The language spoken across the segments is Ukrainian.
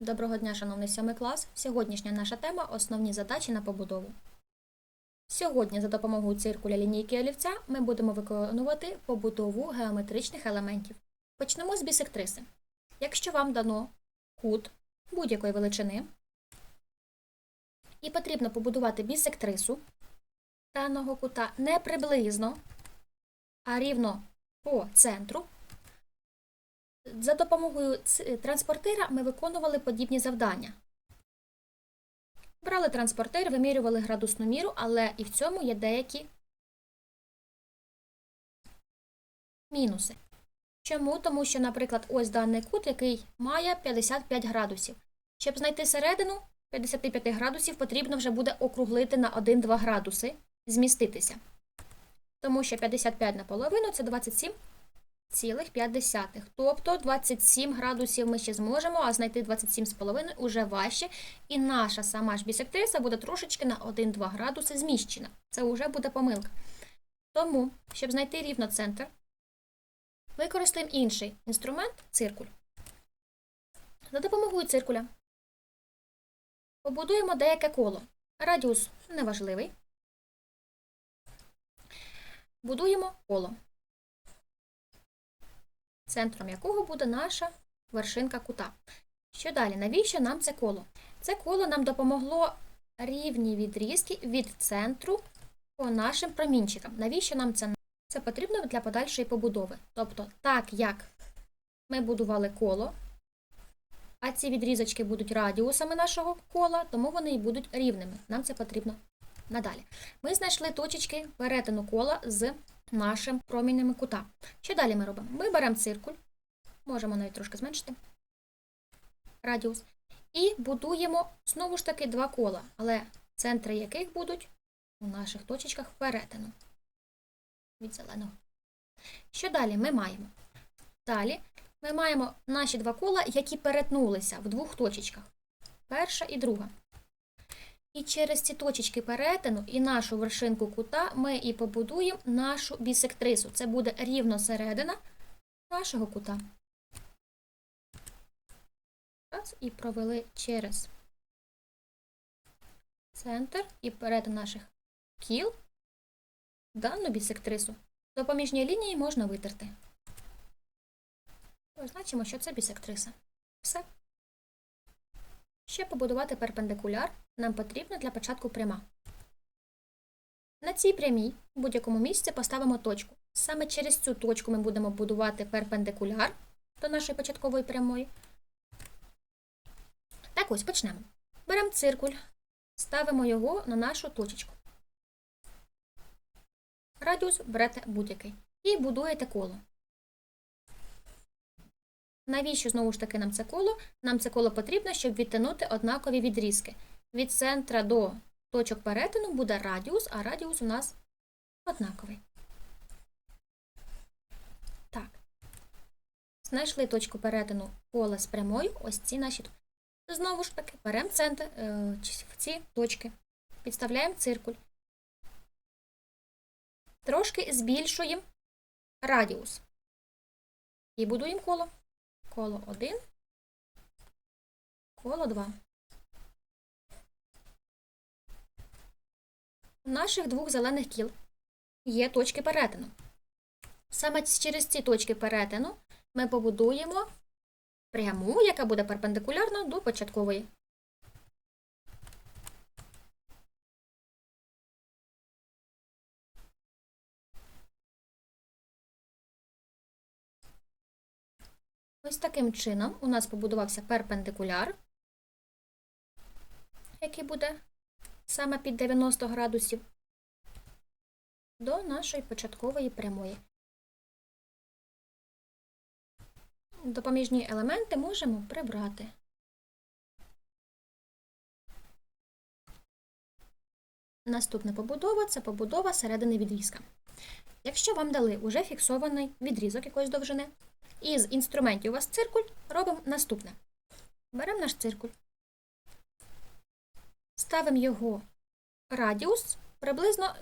Доброго дня, шановний сьомий клас. Сьогоднішня наша тема основні задачі на побудову. Сьогодні за допомогою циркуля лінійки олівця ми будемо виконувати побудову геометричних елементів. Почнемо з бісектриси. Якщо вам дано кут будь-якої величини, і потрібно побудувати бісектрису даного кута не приблизно, а рівно по центру, за допомогою ц- транспортира ми виконували подібні завдання. Брали транспортир, вимірювали градусну міру, але і в цьому є деякі мінуси. Чому? Тому що, наприклад, ось даний кут, який має 55 градусів. Щоб знайти середину 55 градусів, потрібно вже буде округлити на 1-2 градуси, зміститися. Тому що 55 на половину це 27 цілих 5. Тобто 27 градусів ми ще зможемо, а знайти 27,5 уже важче. І наша сама ж бісектриса буде трошечки на 1-2 градуси зміщена. Це вже буде помилка. Тому, щоб знайти рівно центр, використаємо інший інструмент циркуль. За допомогою циркуля побудуємо деяке коло. Радіус неважливий. Будуємо коло центром якого буде наша вершинка кута. Що далі? Навіщо нам це коло? Це коло нам допомогло рівні відрізки від центру по нашим промінчикам. Навіщо нам це? Це потрібно для подальшої побудови. Тобто, так як ми будували коло, а ці відрізочки будуть радіусами нашого кола, тому вони і будуть рівними. Нам це потрібно надалі. Ми знайшли точечки перетину кола з нашим промінями кута. Що далі ми робимо? Ми беремо циркуль, можемо навіть трошки зменшити радіус, і будуємо знову ж таки два кола, але центри яких будуть у наших точечках перетину від зеленого. Що далі ми маємо? Далі ми маємо наші два кола, які перетнулися в двох точечках. Перша і друга. І через ці точечки перетину і нашу вершинку кута ми і побудуємо нашу бісектрису. Це буде рівно середина нашого кута. Раз, і провели через центр і перетин наших кіл дану бісектрису. Допоміжні лінії можна витерти. Позначимо, що це бісектриса. Все. Щоб побудувати перпендикуляр, нам потрібна для початку пряма. На цій прямій в будь-якому місці поставимо точку. Саме через цю точку ми будемо будувати перпендикуляр до нашої початкової прямої. Так ось почнемо. Беремо циркуль, ставимо його на нашу точечку. Радіус берете будь-який. І будуєте коло. Навіщо знову ж таки нам це коло? Нам це коло потрібно, щоб відтягнути однакові відрізки. Від центра до точок перетину буде радіус, а радіус у нас однаковий. Так. Знайшли точку перетину кола з прямою, ось ці наші. Знову ж таки, беремо центр е, в ці точки, підставляємо циркуль. Трошки збільшуємо радіус. І будуємо коло коло 1, коло 2. У наших двох зелених кіл є точки перетину. Саме через ці точки перетину ми побудуємо пряму, яка буде перпендикулярна до початкової. Ось таким чином у нас побудувався перпендикуляр, який буде саме під 90 градусів до нашої початкової прямої. Допоміжні елементи можемо прибрати. Наступна побудова це побудова середини відрізка. Якщо вам дали уже фіксований відрізок якоїсь довжини, із інструментів у вас циркуль, робимо наступне. Беремо наш циркуль, ставимо його радіус приблизно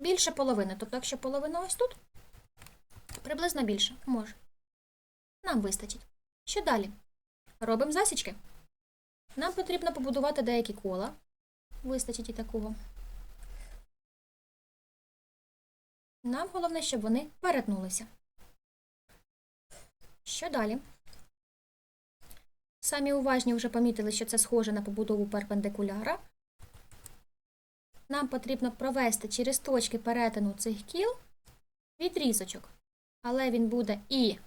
більше половини. Тобто, якщо половина ось тут, приблизно більше може. Нам вистачить. Що далі? робимо засічки. Нам потрібно побудувати деякі кола. Вистачить і такого. Нам головне, щоб вони перетнулися. Що далі? Самі уважні вже помітили, що це схоже на побудову перпендикуляра. Нам потрібно провести через точки перетину цих кіл відрізочок. Але він буде і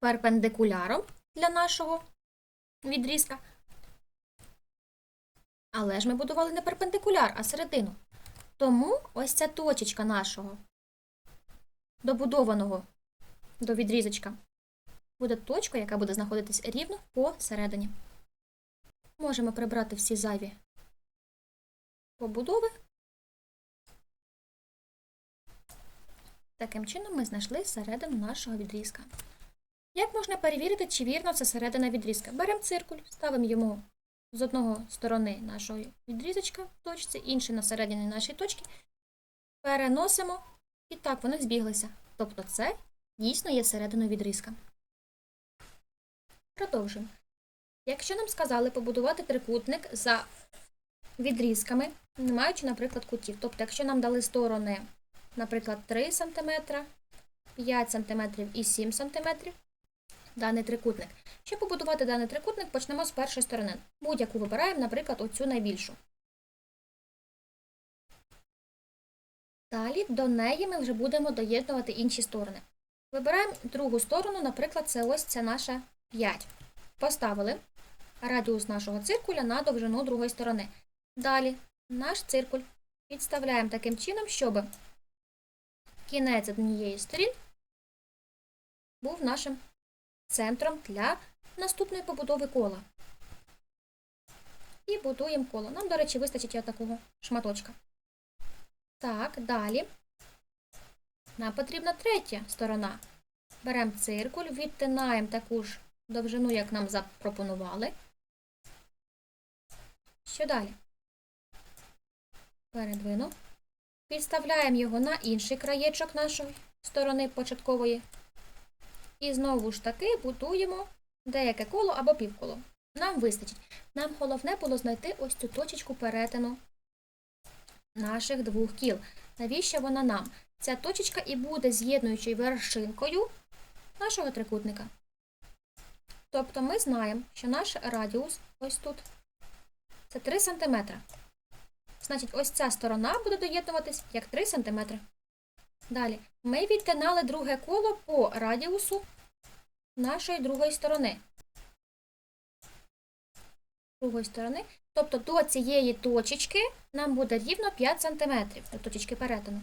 перпендикуляром для нашого відрізка. Але ж ми будували не перпендикуляр, а середину. Тому ось ця точечка нашого добудованого до відрізочка буде точка, яка буде знаходитись рівно посередині. Можемо прибрати всі зайві побудови. Таким чином ми знайшли середину нашого відрізка. Як можна перевірити, чи вірно це середина відрізка? Беремо циркуль, ставимо йому з одного сторони нашого відрізочка в точці, інший на середині нашої точки, переносимо і так вони збіглися. Тобто це дійсно є серединою відрізка. Продовжуємо. Якщо нам сказали побудувати трикутник за відрізками, не маючи, наприклад, кутів. Тобто, якщо нам дали сторони, наприклад, 3 см, 5 см і 7 см, даний трикутник. Щоб побудувати даний трикутник, почнемо з першої сторони. Будь-яку вибираємо, наприклад, оцю найбільшу. Далі до неї ми вже будемо доєднувати інші сторони. Вибираємо другу сторону, наприклад, це ось ця наша 5. Поставили радіус нашого циркуля на довжину другої сторони. Далі наш циркуль підставляємо таким чином, щоб кінець однієї сторін був нашим центром для наступної побудови кола. І будуємо коло. Нам, до речі, вистачить такого шматочка. Так, далі. Нам потрібна третя сторона. Беремо циркуль, відтинаємо таку ж довжину, як нам запропонували. Що далі? Передвину. Підставляємо його на інший краєчок нашої сторони початкової. І знову ж таки будуємо деяке коло або півколо. Нам вистачить. Нам головне було знайти ось цю точечку перетину наших двох кіл. Навіщо вона нам? Ця точечка і буде з'єднуючою вершинкою нашого трикутника. Тобто ми знаємо, що наш радіус ось тут це 3 см. Значить, ось ця сторона буде доєднуватись як 3 см. Далі, ми відтинали друге коло по радіусу нашої другої сторони. Другої сторони. Тобто до цієї точечки нам буде рівно 5 см до точечки перетину.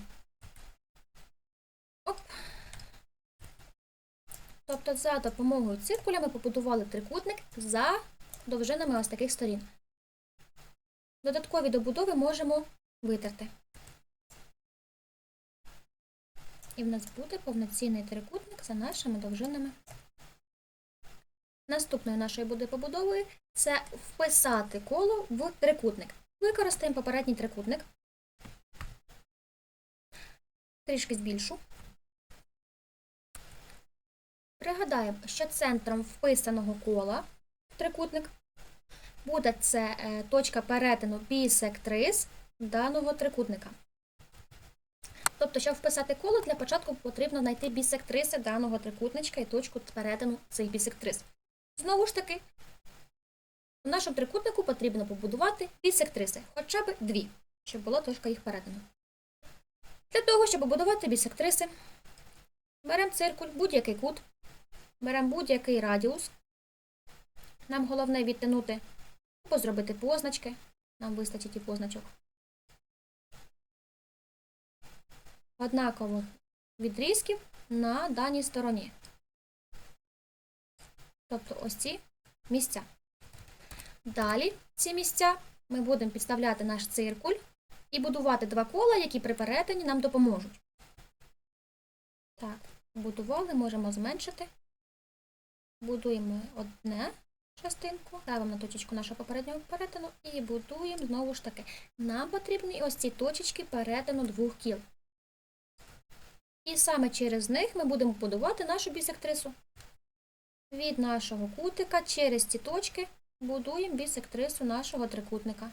Тобто за допомогою циркуля ми побудували трикутник за довжинами ось таких сторін. Додаткові добудови можемо витерти. І в нас буде повноцінний трикутник за нашими довжинами. Наступною нашою буде побудовою це вписати коло в трикутник. Використаємо попередній трикутник. Трішки збільшу. Пригадаємо, що центром вписаного кола трикутник буде це е, точка перетину бісектрис даного трикутника. Тобто, щоб вписати коло, для початку потрібно знайти бісектриси даного трикутничка і точку перетину цих бісектрис. Знову ж таки, в нашому трикутнику потрібно побудувати бісектриси, хоча б дві, щоб була точка їх перетину. Для того, щоб побудувати бісектриси, беремо циркуль, будь-який кут, беремо будь-який радіус. Нам головне відтягнути або зробити позначки. Нам вистачить і позначок. Однаково відрізків на даній стороні. Тобто ось ці місця. Далі ці місця ми будемо підставляти наш циркуль і будувати два кола, які при перетині нам допоможуть. Так, будували, можемо зменшити. Будуємо одне частинку, ставимо точечку нашого попереднього перетину і будуємо знову ж таки. Нам потрібні ось ці точечки перетину двох кіл. І саме через них ми будемо будувати нашу бісектрису. від нашого кутика через ці точки будуємо бісектрису нашого трикутника.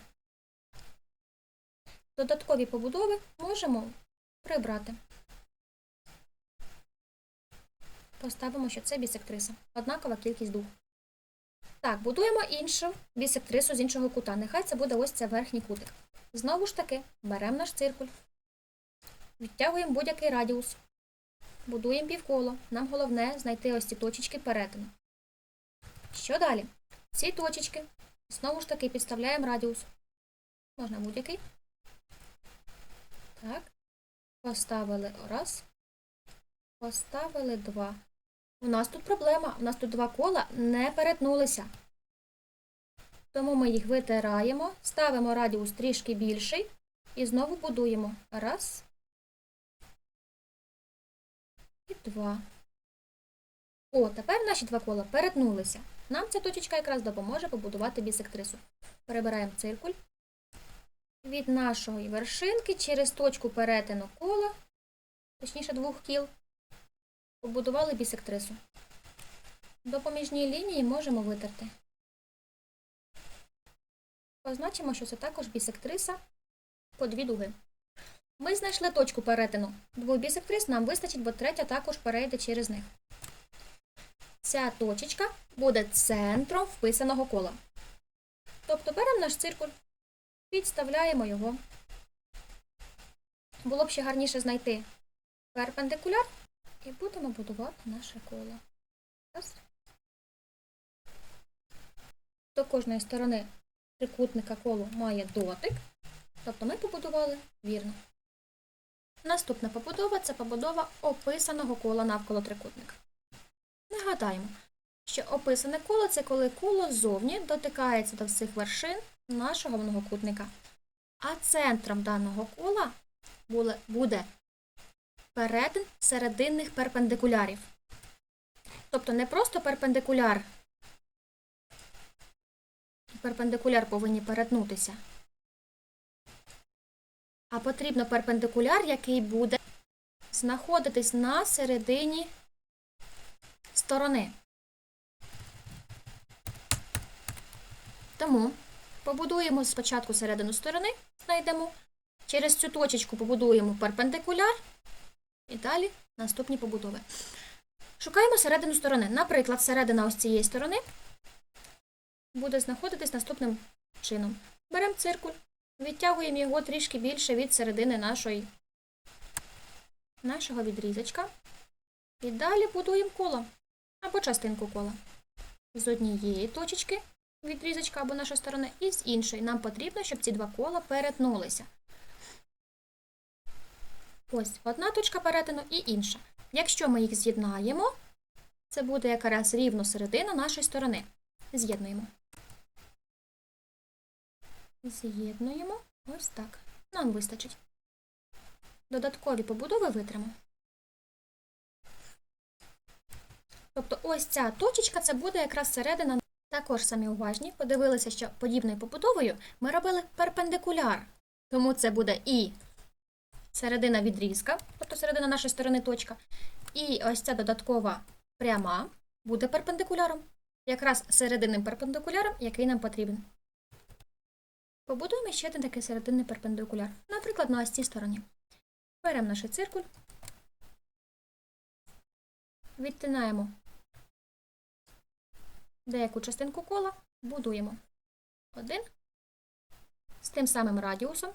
Додаткові побудови можемо прибрати. Поставимо, що це бісектриса. Однакова кількість дуг. Так, будуємо іншу бісектрису з іншого кута. Нехай це буде ось це верхній кутик. Знову ж таки, беремо наш циркуль, відтягуємо будь-який радіус, будуємо півколо. Нам головне знайти ось ці точечки перетину. Що далі? Ці точечки знову ж таки підставляємо радіус. Можна будь-який. Так. Поставили раз. Поставили два. У нас тут проблема. У нас тут два кола не перетнулися. Тому ми їх витираємо, ставимо радіус трішки більший і знову будуємо. Раз. І два. О, тепер наші два кола перетнулися. Нам ця точечка якраз допоможе побудувати бісектрису. Перебираємо циркуль. Від нашої вершинки через точку перетину кола, точніше двох кіл, побудували бісектрису. Допоміжні лінії можемо витерти. Позначимо, що це також бісектриса по дві дуги. Ми знайшли точку перетину двох бісектрис, нам вистачить, бо третя також перейде через них. Ця точечка буде центром вписаного кола. Тобто беремо наш циркуль, підставляємо його. Було б ще гарніше знайти перпендикуляр і будемо будувати наше коло. До кожної сторони трикутника коло має дотик, тобто ми побудували вірно. Наступна побудова це побудова описаного кола навколо трикутника. Нагадаємо, що описане коло це коли коло ззовні дотикається до всіх вершин нашого многокутника. А центром даного кола буде перетин серединних перпендикулярів. Тобто не просто перпендикуляр. Перпендикуляр повинні перетнутися. А потрібно перпендикуляр, який буде знаходитись на середині сторони. Тому побудуємо спочатку середину сторони, знайдемо. Через цю точечку побудуємо перпендикуляр і далі наступні побудови. Шукаємо середину сторони. Наприклад, середина ось цієї сторони буде знаходитись наступним чином. Беремо циркуль, відтягуємо його трішки більше від середини нашої, нашого відрізочка. І далі будуємо коло або частинку кола. З однієї точечки відрізочка або нашої сторони, і з іншої. Нам потрібно, щоб ці два кола перетнулися. Ось одна точка перетину і інша. Якщо ми їх з'єднаємо, це буде якраз рівно середина нашої сторони. З'єднуємо. З'єднуємо ось так. Нам вистачить. Додаткові побудови витримо. Тобто ось ця точечка це буде якраз середина. Також самі уважні, подивилися, що подібною побудовою ми робили перпендикуляр. Тому це буде і середина відрізка, тобто середина нашої сторони точка. І ось ця додаткова пряма буде перпендикуляром. Якраз серединним перпендикуляром, який нам потрібен. Побудуємо ще один такий серединний перпендикуляр. Наприклад, на ось цій стороні. Беремо наш циркуль, відтинаємо деяку частинку кола, будуємо один з тим самим радіусом.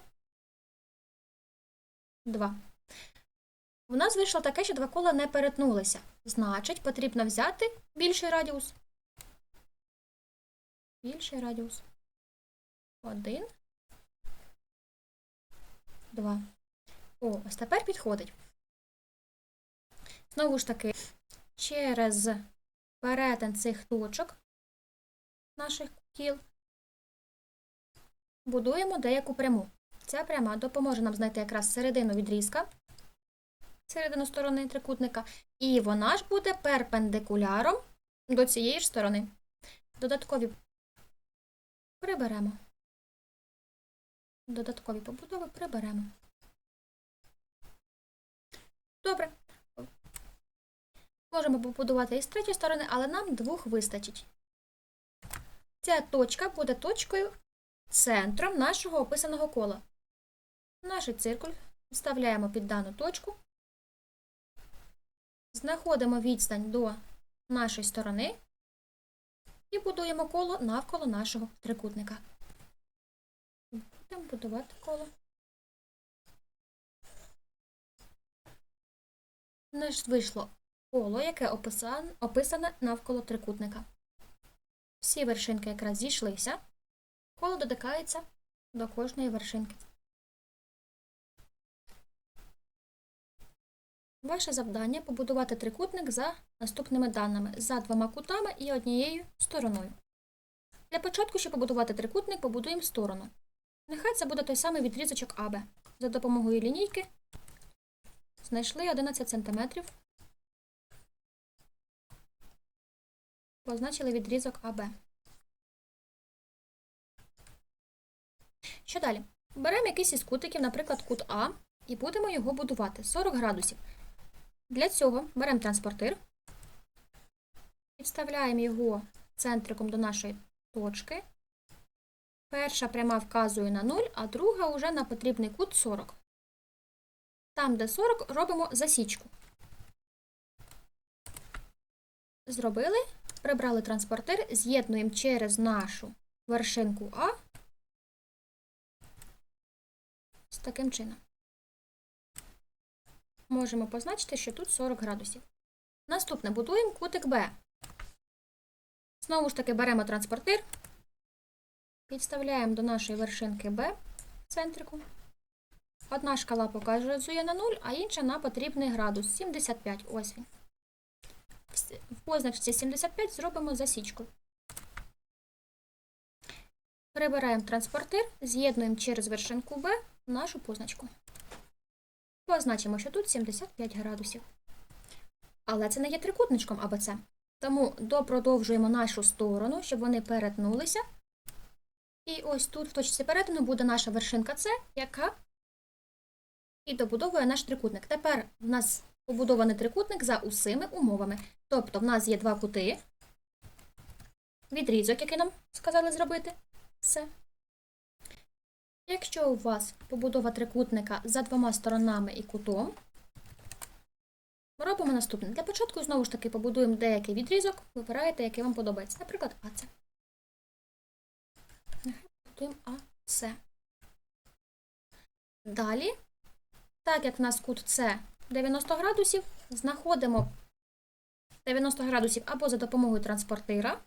Два. У нас вийшло таке, що два кола не перетнулися. Значить, потрібно взяти більший радіус. Більший радіус. Один. Два. О, ось тепер підходить. Знову ж таки, через перетин цих точок наших кіл будуємо деяку пряму. Ця пряма допоможе нам знайти якраз середину відрізка, середину сторони трикутника, і вона ж буде перпендикуляром до цієї ж сторони. Додаткові приберемо. Додаткові побудови приберемо. Добре. Можемо побудувати і з третьої сторони, але нам двох вистачить. Ця точка буде точкою центром нашого описаного кола. Наш циркуль вставляємо під дану точку, знаходимо відстань до нашої сторони і будуємо коло навколо нашого трикутника. Будемо будувати коло. У нас вийшло коло, яке описане, навколо трикутника. Всі вершинки якраз зійшлися. Коло додикається до кожної вершинки. Ваше завдання побудувати трикутник за наступними даними за двома кутами і однією стороною. Для початку, щоб побудувати трикутник, побудуємо сторону. Нехай це буде той самий відрізочок АБ. За допомогою лінійки знайшли 11 см. Позначили відрізок АБ. Що далі? Беремо якийсь із кутиків, наприклад, кут А, і будемо його будувати 40 градусів. Для цього беремо транспортир, підставляємо його центриком до нашої точки. Перша пряма вказує на 0, а друга вже на потрібний кут 40. Там, де 40, робимо засічку. Зробили, прибрали транспортир, з'єднуємо через нашу вершинку А з таким чином. Можемо позначити, що тут 40 градусів. Наступне будуємо кутик Б. Знову ж таки беремо транспортир, підставляємо до нашої вершинки Б центрику. Одна шкала показує на 0, а інша на потрібний градус 75. Ось він. В позначці 75 зробимо засічку. Прибираємо транспортир, з'єднуємо через вершинку Б нашу позначку. Позначимо, що тут 75 градусів. Але це не є трикутничком АБЦ. Тому допродовжуємо нашу сторону, щоб вони перетнулися. І ось тут, в точці перетину, буде наша вершинка С, яка і добудовує наш трикутник. Тепер в нас побудований трикутник за усіми умовами. Тобто, в нас є два кути, відрізок, який нам сказали зробити. Все. Якщо у вас побудова трикутника за двома сторонами і кутом, робимо наступне. Для початку, знову ж таки, побудуємо деякий відрізок, вибираєте, який вам подобається. Наприклад, АЦ. Нехай побудуємо АЦ. Далі, так як в нас кут С 90 градусів, знаходимо 90 градусів або за допомогою транспортира,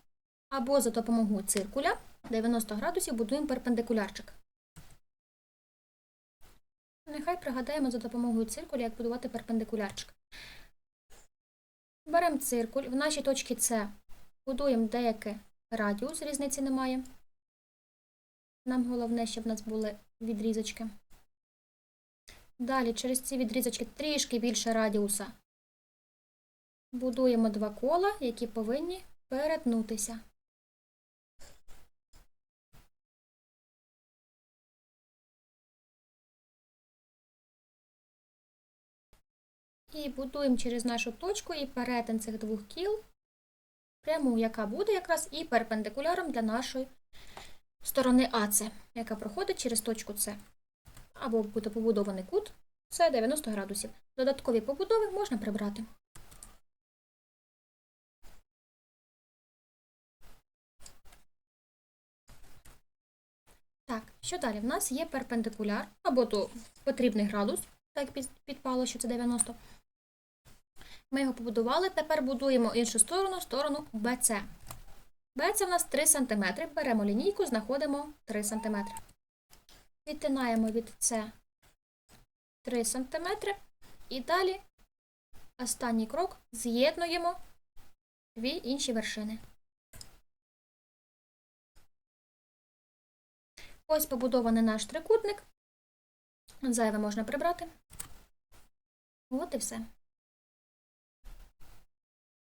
або за допомогою циркуля. 90 градусів будуємо перпендикулярчик. Нехай пригадаємо за допомогою циркуля, як будувати перпендикулярчик. Беремо циркуль, в нашій точці С будуємо деякий радіус, різниці немає. Нам головне, щоб в нас були відрізочки. Далі, через ці відрізочки трішки більше радіуса. Будуємо два кола, які повинні перетнутися. І будуємо через нашу точку і перетин цих двох кіл, пряму, яка буде якраз і перпендикуляром для нашої сторони АЦ, яка проходить через точку С. Або буде побудований кут С 90 градусів. Додаткові побудови можна прибрати. Так, що далі? В нас є перпендикуляр, або то потрібний градус, так підпало, що це 90. Ми його побудували, тепер будуємо іншу сторону, сторону BC. BC в нас 3 см. Беремо лінійку, знаходимо 3 см. Відтинаємо від С 3 см. І далі останній крок з'єднуємо дві інші вершини. Ось побудований наш трикутник. Зайве можна прибрати. От і все.